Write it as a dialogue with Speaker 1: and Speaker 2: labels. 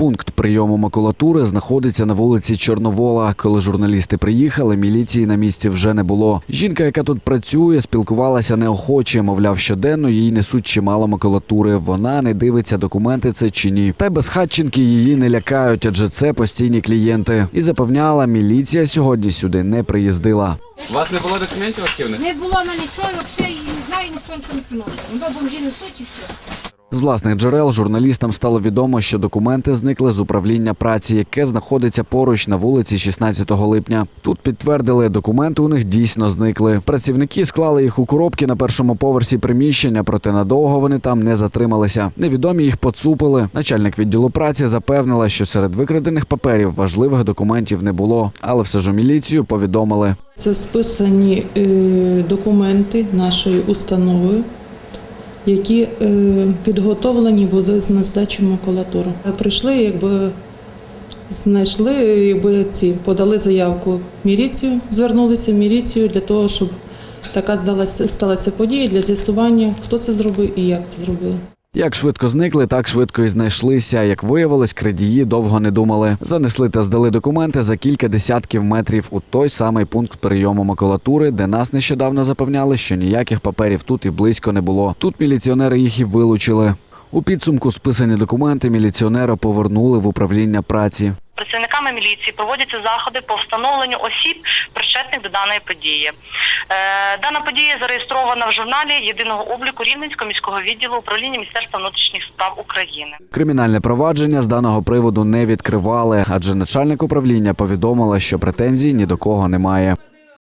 Speaker 1: Пункт прийому макулатури знаходиться на вулиці Чорновола. Коли журналісти приїхали, міліції на місці вже не було. Жінка, яка тут працює, спілкувалася неохоче. Мовляв, щоденно їй несуть чимало макулатури. Вона не дивиться, документи це чи ні. Та й безхатченки її не лякають, адже це постійні клієнти. І запевняла, міліція сьогодні сюди не приїздила.
Speaker 2: У вас не було документів архівних?
Speaker 3: Не було на нічого, взагалі і не знаю, ніхто нічого не приносив. Ну, бомжі несуть і все.
Speaker 1: З власних джерел журналістам стало відомо, що документи зникли з управління праці, яке знаходиться поруч на вулиці 16 липня. Тут підтвердили, документи у них дійсно зникли. Працівники склали їх у коробки на першому поверсі приміщення, проте надовго вони там не затрималися. Невідомі їх поцупили. Начальник відділу праці запевнила, що серед викрадених паперів важливих документів не було, але все ж у міліцію повідомили.
Speaker 4: Це списані е, документи нашої установи, які е, підготовлені були з на макулатуру. макулатури. Прийшли, якби знайшли, якби ці подали заявку в міліцію, звернулися в міліцію для того, щоб така сталася подія для з'ясування, хто це зробив і як це зробили.
Speaker 1: Як швидко зникли, так швидко і знайшлися. Як виявилось, крадії довго не думали. Занесли та здали документи за кілька десятків метрів у той самий пункт прийому макулатури, де нас нещодавно запевняли, що ніяких паперів тут і близько не було. Тут міліціонери їх і вилучили. У підсумку списані документи міліціонера повернули в управління праці.
Speaker 5: Працівниками міліції проводяться заходи по встановленню осіб, причетних до даної події. Е, дана подія зареєстрована в журналі єдиного обліку Рівненського міського відділу управління Міністерства внутрішніх справ України.
Speaker 1: Кримінальне провадження з даного приводу не відкривали, адже начальник управління повідомила, що претензій ні до кого немає.